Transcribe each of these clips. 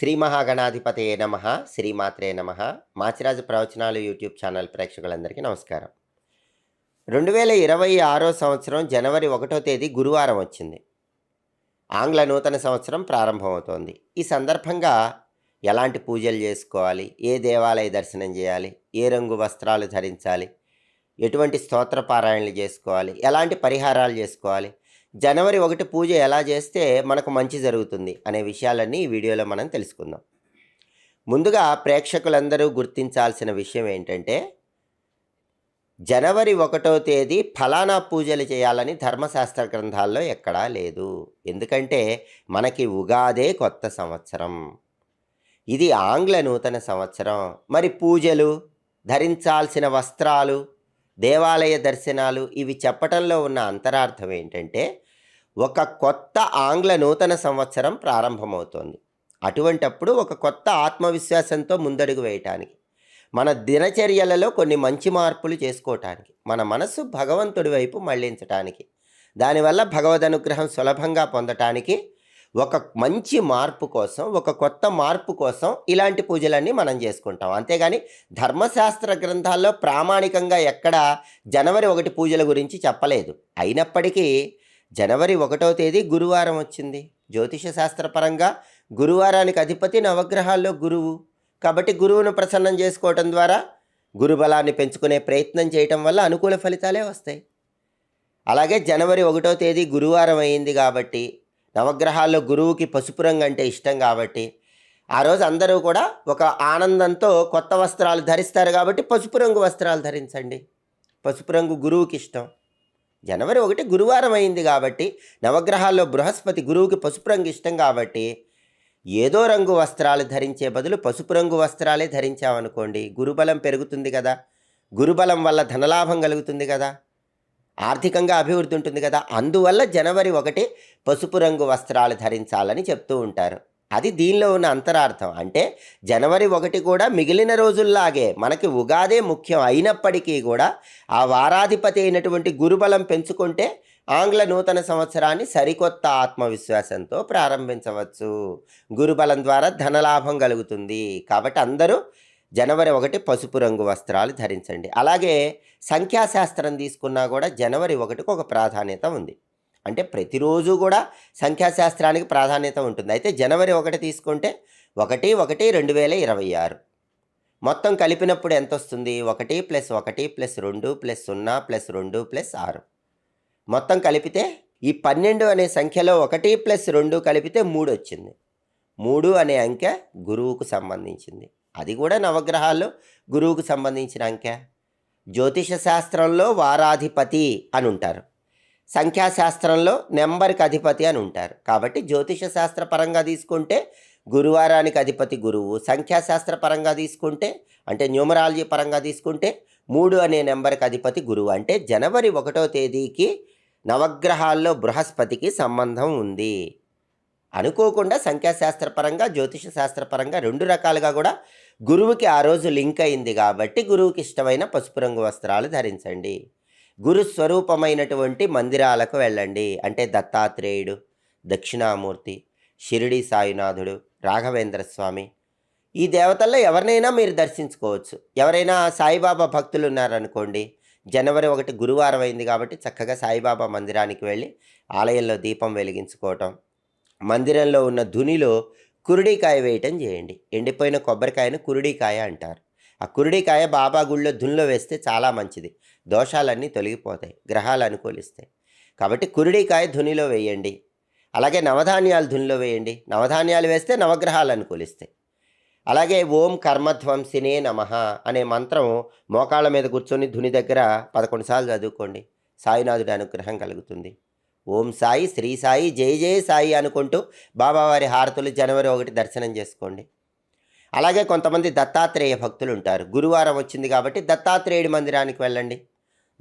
శ్రీ మహాగణాధిపతయే నమ శ్రీమాత్రే నమ. మాచిరాజు ప్రవచనాలు యూట్యూబ్ ఛానల్ ప్రేక్షకులందరికీ నమస్కారం. రెండు వేల ఇరవై ఆరో సంవత్సరం జనవరి ఒకటో తేదీ గురువారం వచ్చింది. ఆంగ్ల నూతన సంవత్సరం ప్రారంభమవుతోంది. ఈ సందర్భంగా ఎలాంటి పూజలు చేసుకోవాలి? ఏ దేవాలయ దర్శనం చేయాలి? ఏ రంగు వస్త్రాలు ధరించాలి? ఎటువంటి స్తోత్ర పారాయణలు చేసుకోవాలి? ఎలాంటి పరిహారాలు చేసుకోవాలి? జనవరి ఒకటి పూజ ఎలా చేస్తే మనకు మంచి జరుగుతుంది అనే విషయాలన్నీ ఈ వీడియోలో మనం తెలుసుకుందాం. ముందుగా ప్రేక్షకులందరూ గుర్తించాల్సిన విషయం ఏంటంటే జనవరి ఒకటో తేదీ ఫలానా పూజలు చేయాలని ధర్మశాస్త్ర గ్రంథాల్లో ఎక్కడా లేదు. ఎందుకంటే మనకి ఉగాదే కొత్త సంవత్సరం. ఇది ఆంగ్ల నూతన సంవత్సరం. మరి పూజలు ధరించాల్సిన వస్త్రాలు దేవాలయ దర్శనాలు ఇవి చెప్పటంలో ఉన్న అంతరార్థం ఏంటంటే ఒక కొత్త ఆంగ్ల నూతన సంవత్సరం ప్రారంభమవుతోంది. అటువంటప్పుడు ఒక కొత్త ఆత్మవిశ్వాసంతో ముందడుగు వేయటానికి మన దినచర్యలలో కొన్ని మంచి మార్పులు చేసుకోవటానికి మన మనసు భగవంతుడి వైపు మళ్ళించటానికి దానివల్ల భగవద్ అనుగ్రహం సులభంగా పొందటానికి ఒక మంచి మార్పు కోసం ఒక కొత్త మార్పు కోసం ఇలాంటి పూజలన్నీ మనం చేసుకుంటాం. అంతేగాని ధర్మశాస్త్ర గ్రంథాల్లో ప్రామాణికంగా ఎక్కడ జనవరి ఒకటి పూజల గురించి చెప్పలేదు. అయినప్పటికీ జనవరి ఒకటో తేదీ గురువారం వచ్చింది. జ్యోతిష శాస్త్రపరంగా గురువారానికి అధిపతి నవగ్రహాల్లో గురువు. కాబట్టి గురువును ప్రసన్నం చేసుకోవటం ద్వారా గురుబలాన్ని పెంచుకునే ప్రయత్నం చేయటం వల్ల అనుకూల ఫలితాలే వస్తాయి. అలాగే జనవరి ఒకటో తేదీ గురువారం అయింది కాబట్టి నవగ్రహాల్లో గురువుకి పసుపు రంగు అంటే ఇష్టం కాబట్టి ఆ రోజు అందరూ కూడా ఒక ఆనందంతో కొత్త వస్త్రాలు ధరిస్తారు కాబట్టి పసుపు రంగు వస్త్రాలు ధరించండి. పసుపు రంగు గురువుకి ఇష్టం. జనవరి ఒకటి గురువారం అయింది కాబట్టి నవగ్రహాల్లో బృహస్పతి గురువుకి పసుపు రంగు ఇష్టం కాబట్టి ఏదో రంగు వస్త్రాలు ధరించే బదులు పసుపు రంగు వస్త్రాలే ధరించామనుకోండి. గురుబలం పెరుగుతుంది కదా. గురుబలం వల్ల ధనలాభం కలుగుతుంది కదా. ఆర్థికంగా అభివృద్ధి ఉంటుంది కదా. అందువల్ల జనవరి ఒకటి పసుపు రంగు వస్త్రాలు ధరించాలని చెప్తూ ఉంటారు. అది దీనిలో ఉన్న అంతరార్థం. అంటే జనవరి ఒకటి కూడా మిగిలిన రోజుల్లాగే మనకి ఉగాదే ముఖ్యం అయినప్పటికీ కూడా ఆ వారాధిపతి అయినటువంటి గురుబలం పెంచుకుంటే ఆంగ్ల నూతన సంవత్సరాన్ని సరికొత్త ఆత్మవిశ్వాసంతో ప్రారంభించవచ్చు. గురుబలం ద్వారా ధనలాభం కలుగుతుంది. కాబట్టి అందరూ జనవరి ఒకటి పసుపు రంగు వస్త్రాలు ధరించండి. అలాగే సంఖ్యాశాస్త్రం తీసుకున్నా కూడా జనవరి ఒకటికి ఒక ప్రాధాన్యత ఉంది. అంటే ప్రతిరోజు కూడా సంఖ్యాశాస్త్రానికి ప్రాధాన్యత ఉంటుంది. అయితే జనవరి ఒకటి తీసుకుంటే ఒకటి ఒకటి రెండు వేల ఇరవై ఆరు. మొత్తం కలిపినప్పుడు ఎంత వస్తుంది? ఒకటి ప్లస్ ఒకటి ప్లస్ రెండు ప్లస్ సున్నా ప్లస్ రెండు ప్లస్ ఆరు. మొత్తం కలిపితే ఈ పన్నెండు అనే సంఖ్యలో ఒకటి ప్లస్ రెండు కలిపితే మూడు వచ్చింది. మూడు అనే అంకె గురువుకు సంబంధించింది. అది కూడా నవగ్రహాల్లో గురువుకు సంబంధించిన అంకె. జ్యోతిష శాస్త్రంలో వారాధిపతి అని ఉంటారు. సంఖ్యాశాస్త్రంలో నెంబర్కి అధిపతి అని ఉంటారు. కాబట్టి జ్యోతిష శాస్త్ర పరంగా తీసుకుంటే గురువారానికి అధిపతి గురువు సంఖ్యాశాస్త్ర పరంగా తీసుకుంటే అంటే న్యూమరాలజీ పరంగా తీసుకుంటే మూడు అనే నెంబర్కి అధిపతి గురువు. అంటే జనవరి ఒకటో తేదీకి నవగ్రహాల్లో బృహస్పతికి సంబంధం ఉంది. అనుకోకుండా సంఖ్యాశాస్త్రపరంగా జ్యోతిష శాస్త్రపరంగా రెండు రకాలుగా కూడా గురువుకి ఆ రోజు లింక్ అయింది కాబట్టి గురువుకి ఇష్టమైన పసుపు రంగు వస్త్రాలు ధరించండి. గురు స్వరూపమైనటువంటి మందిరాలకు వెళ్ళండి. అంటే దత్తాత్రేయుడు దక్షిణామూర్తి షిరిడి సాయినాథుడు రాఘవేంద్ర స్వామి. ఈ దేవతల్లో ఎవరినైనా మీరు దర్శించుకోవచ్చు. ఎవరైనా సాయిబాబా భక్తులు ఉన్నారనుకోండి జనవరి ఒకటి గురువారం అయింది కాబట్టి చక్కగా సాయిబాబా మందిరానికి వెళ్ళి ఆలయంలో దీపం వెలిగించుకోవటం మందిరంలో ఉన్న ధునిలో కురుడికాయ వేయటం చేయండి. ఎండిపోయిన కొబ్బరికాయను కురుడికాయ అంటారు. ఆ కురుడికాయ బాబా గుళ్ళో ధునిలో వేస్తే చాలా మంచిది. దోషాలన్నీ తొలగిపోతాయి. గ్రహాలు అనుకూలిస్తాయి. కాబట్టి కురుడికాయ ధునిలో వేయండి. అలాగే నవధాన్యాలు ధునిలో వేయండి. నవధాన్యాలు వేస్తే నవగ్రహాలు అనుకూలిస్తాయి. అలాగే ఓం కర్మధ్వంసినే నమ అనే మంత్రం మోకాళ్ళ మీద కూర్చొని ధుని దగ్గర పదకొండు సార్లు చదువుకోండి. సాయినాథుడి అనుగ్రహం కలుగుతుంది. ఓం సాయి శ్రీ సాయి జై జయ సాయి అనుకుంటూ బాబావారి హారతులు జనవరి ఒకటి దర్శనం చేసుకోండి. అలాగే కొంతమంది దత్తాత్రేయ భక్తులు ఉంటారు. గురువారం వచ్చింది కాబట్టి దత్తాత్రేయుడి మందిరానికి వెళ్ళండి.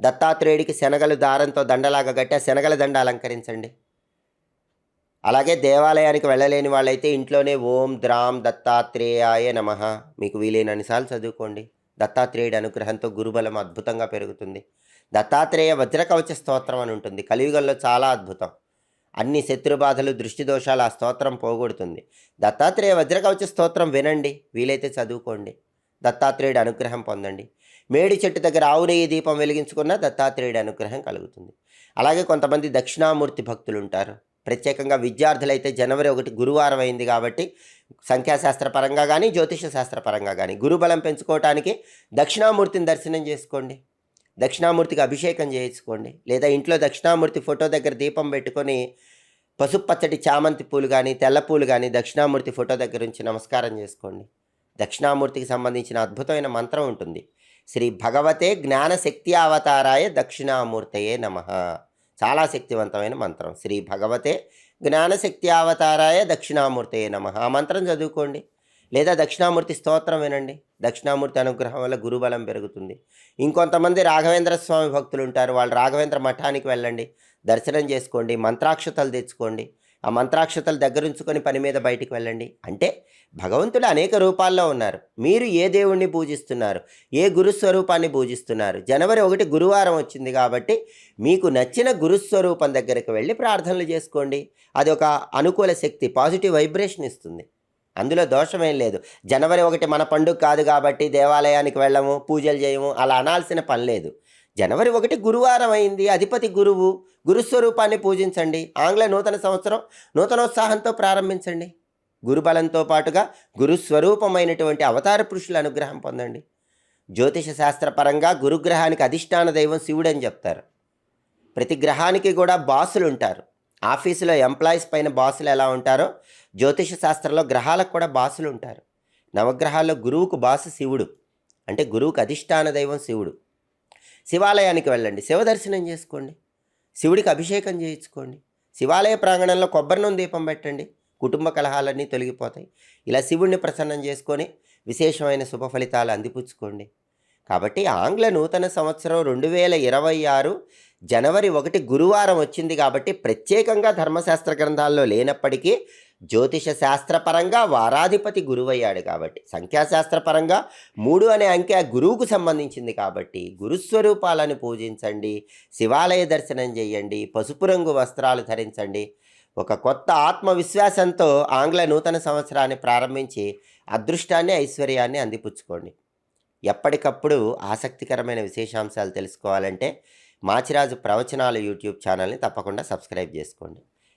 దత్తాత్రేయుడికి శనగలు దారంతో దండలాగా కట్టి ఆ శనగల దండ అలంకరించండి. అలాగే దేవాలయానికి వెళ్ళలేని వాళ్ళైతే ఇంట్లోనే ఓం ద్రాం దత్తాత్రేయాయ నమ. మీకు వీలైనన్నిసార్లు చదువుకోండి. దత్తాత్రేయుడి అనుగ్రహంతో గురుబలం అద్భుతంగా పెరుగుతుంది. దత్తాత్రేయ వజ్రకవచ స్తోత్రం అని ఉంటుంది. కలియుగంలో చాలా అద్భుతం. అన్ని శత్రుబాధలు దృష్టి దోషాలు ఆ స్తోత్రం పోగొడుతుంది. దత్తాత్రేయ వజ్రకవచ స్తోత్రం వినండి. వీలైతే చదువుకోండి. దత్తాత్రేయుడి అనుగ్రహం పొందండి. మేడి చెట్టు దగ్గర ఆవు దీపం వెలిగించుకున్న దత్తాత్రేయుడి అనుగ్రహం కలుగుతుంది. అలాగే కొంతమంది దక్షిణామూర్తి భక్తులు ఉంటారు. ప్రత్యేకంగా విద్యార్థులైతే జనవరి ఒకటి గురువారం అయింది కాబట్టి సంఖ్యాశాస్త్ర పరంగా కానీ జ్యోతిష శాస్త్ర పరంగా కానీ గురుబలం పెంచుకోవటానికి దక్షిణామూర్తిని దర్శనం చేసుకోండి. దక్షిణామూర్తికి అభిషేకం చేయించుకోండి. లేదా ఇంట్లో దక్షిణామూర్తి ఫోటో దగ్గర దీపం పెట్టుకొని పసుపు పచ్చటి చామంతి పూలు కానీ తెల్ల పూలు కానీ దక్షిణామూర్తి ఫోటో దగ్గర ఉంచి నమస్కారం చేసుకోండి. దక్షిణామూర్తికి సంబంధించిన అద్భుతమైన మంత్రం ఉంటుంది. శ్రీ భగవతే జ్ఞానశక్తి అవతారాయ దక్షిణామూర్తయే నమ. చాలా శక్తివంతమైన మంత్రం. శ్రీ భగవతే జ్ఞానశక్తి అవతారాయ దక్షిణామూర్తయే నమ. ఆ మంత్రం చదువుకోండి. లేదా దక్షిణామూర్తి స్తోత్రం వినండి. దక్షిణామూర్తి అనుగ్రహం వల్ల గురుబలం పెరుగుతుంది. ఇంకొంతమంది రాఘవేంద్ర స్వామి భక్తులు ఉంటారు. వాళ్ళు రాఘవేంద్ర మఠానికి వెళ్ళండి. దర్శనం చేసుకోండి. మంత్రాక్షతలు తెచ్చుకోండి. ఆ మంత్రాక్షతలు దగ్గరుంచుకొని పని మీద బయటికి వెళ్ళండి. అంటే భగవంతుడు అనేక రూపాల్లో ఉన్నారు. మీరు ఏ దేవుణ్ణి పూజిస్తున్నారు? ఏ గురుస్వరూపాన్ని పూజిస్తున్నారు? జనవరి ఒకటి గురువారం వచ్చింది కాబట్టి మీకు నచ్చిన గురుస్వరూపం దగ్గరికి వెళ్ళి ప్రార్థనలు చేసుకోండి. అది ఒక అనుకూల శక్తి పాజిటివ్ వైబ్రేషన్ ఇస్తుంది. అందులో దోషమేం లేదు. జనవరి ఒకటి మన పండుగ కాదు కాబట్టి దేవాలయానికి వెళ్ళము పూజలు చేయము అలా అనాల్సిన పని లేదు. జనవరి ఒకటి గురువారం అయింది అధిపతి గురువు గురుస్వరూపాన్ని పూజించండి. ఆంగ్ల నూతన సంవత్సరం నూతనోత్సాహంతో ప్రారంభించండి. గురుబలంతో పాటుగా గురుస్వరూపమైనటువంటి అవతార పురుషుల అనుగ్రహం పొందండి. జ్యోతిష శాస్త్రపరంగా గురుగ్రహానికి అధిష్టాన దైవం శివుడు అని చెప్తారు. ప్రతి గ్రహానికి కూడా బాసులు ఉంటారు ఆఫీసులో ఎంప్లాయీస్ పైన బాసులు ఎలా ఉంటారో జ్యోతిష శాస్త్రంలో గ్రహాలకు కూడా బాసులు ఉంటారు. నవగ్రహాల్లో గురువుకు బాసు శివుడు. అంటే గురువుకు అధిష్టాన దైవం శివుడు. శివాలయానికి వెళ్ళండి. శివ దర్శనం చేసుకోండి. శివుడికి అభిషేకం చేయించుకోండి. శివాలయ ప్రాంగణంలో కొబ్బరి నూనె దీపం పెట్టండి. కుటుంబ కలహాలన్నీ తొలగిపోతాయి. ఇలా శివుణ్ణి ప్రసన్నం చేసుకొని విశేషమైన శుభ ఫలితాలు అందిపుచ్చుకోండి. కాబట్టి ఆంగ్ల నూతన సంవత్సరం రెండు వేల ఇరవై ఆరు జనవరి ఒకటి గురువారం వచ్చింది కాబట్టి ప్రత్యేకంగా ధర్మశాస్త్ర గ్రంథాల్లో లేనప్పటికీ జ్యోతిష శాస్త్రపరంగా వారాధిపతి గురువయ్యాడు కాబట్టి సంఖ్యాశాస్త్రపరంగా మూడు అనే అంకె గురువుకు సంబంధించింది కాబట్టి గురుస్వరూపాలను పూజించండి శివాలయ దర్శనం చేయండి పసుపు రంగు వస్త్రాలు ధరించండి. ఒక కొత్త ఆత్మవిశ్వాసంతో ఆంగ్ల నూతన సంవత్సరాన్ని ప్రారంభించి అదృష్టాన్ని ఐశ్వర్యాన్ని అందిపుచ్చుకోండి. ఎప్పటికప్పుడు ఆసక్తికరమైన విశేషాంశాలు తెలుసుకోవాలంటే మాచిరాజు ప్రవచనాలు యూట్యూబ్ ఛానల్ని తప్పకుండా సబ్స్క్రైబ్ చేసుకోండి.